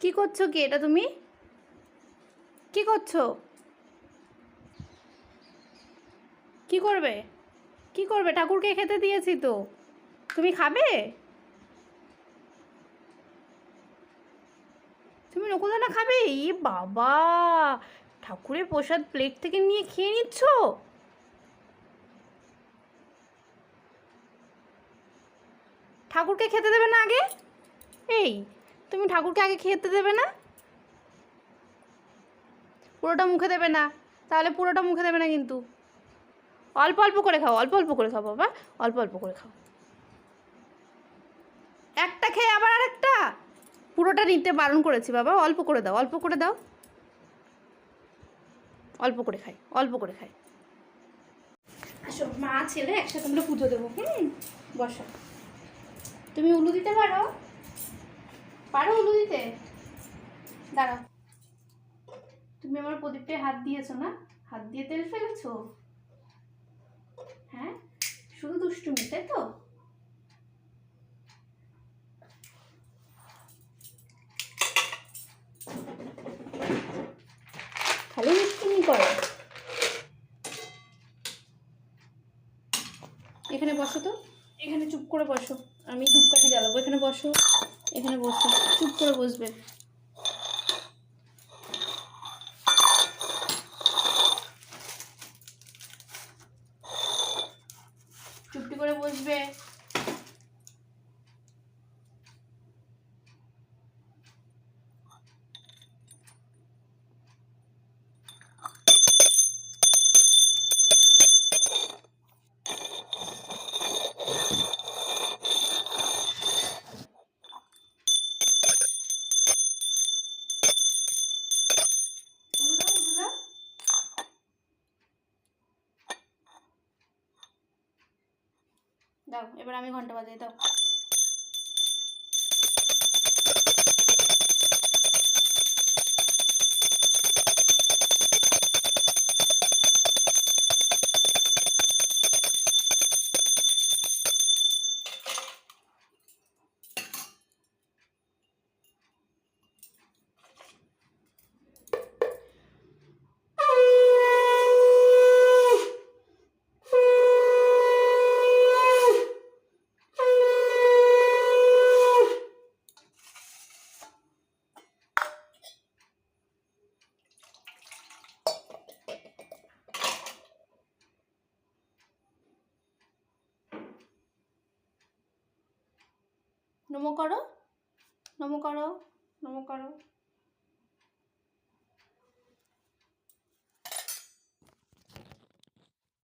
কি করছ কি এটা তুমি? কি করছ? কি করবে? কি করবে? ঠাকুরকে খেতে দিয়েছি তো। তুমি খাবে? তুমি নকুলদানা খাবে? ই বাবা! ঠাকুরের প্রসাদ প্লেট থেকে নিয়ে খেয়ে নিচ্ছ? ঠাকুরকে খেতে দেবে না আগে? এই তুমি ঠাকুরকে আগে খেতে দেবে না? পুরোটা মুখে দেবে না। তাহলে পুরোটা মুখে দেবে না কিন্তু। অল্প অল্প করে খাও অল্প অল্প করে খাও বাবা। অল্প অল্প করে খাও। একটা খেয়ে আবার আরেকটা? পুরোটা নিতে বারণ করেছি বাবা। অল্প করে দাও অল্প করে দাও। অল্প করে খাই অল্প করে খাই। আসো মা ছেলে একসাথে আমরা পুজো দেবো হুম? বসো। তুমি উলু দিতে পারো? পারো উলু দিতে দাঁড়াও। তুমি আমার প্রদীপটায় হাত দিয়েছ না? হাত দিয়ে তেল ফেলেছো? হ্যাঁ? শুধু দুষ্টুমি, তাই তো? খালি দুষ্টুমি করো। এখানে বসো তো। এখানে চুপ করে বসো। আমি ধূপকাঠি জ্বালাবো। এখানে বসো। এখানে বসবে চুপ করে বসবে চুপটি করে বসবে উলু দাও উলু দাও দাও এবার আমি ঘণ্টা বাজাই দাও। নমো করো। নমো করো নমো করো।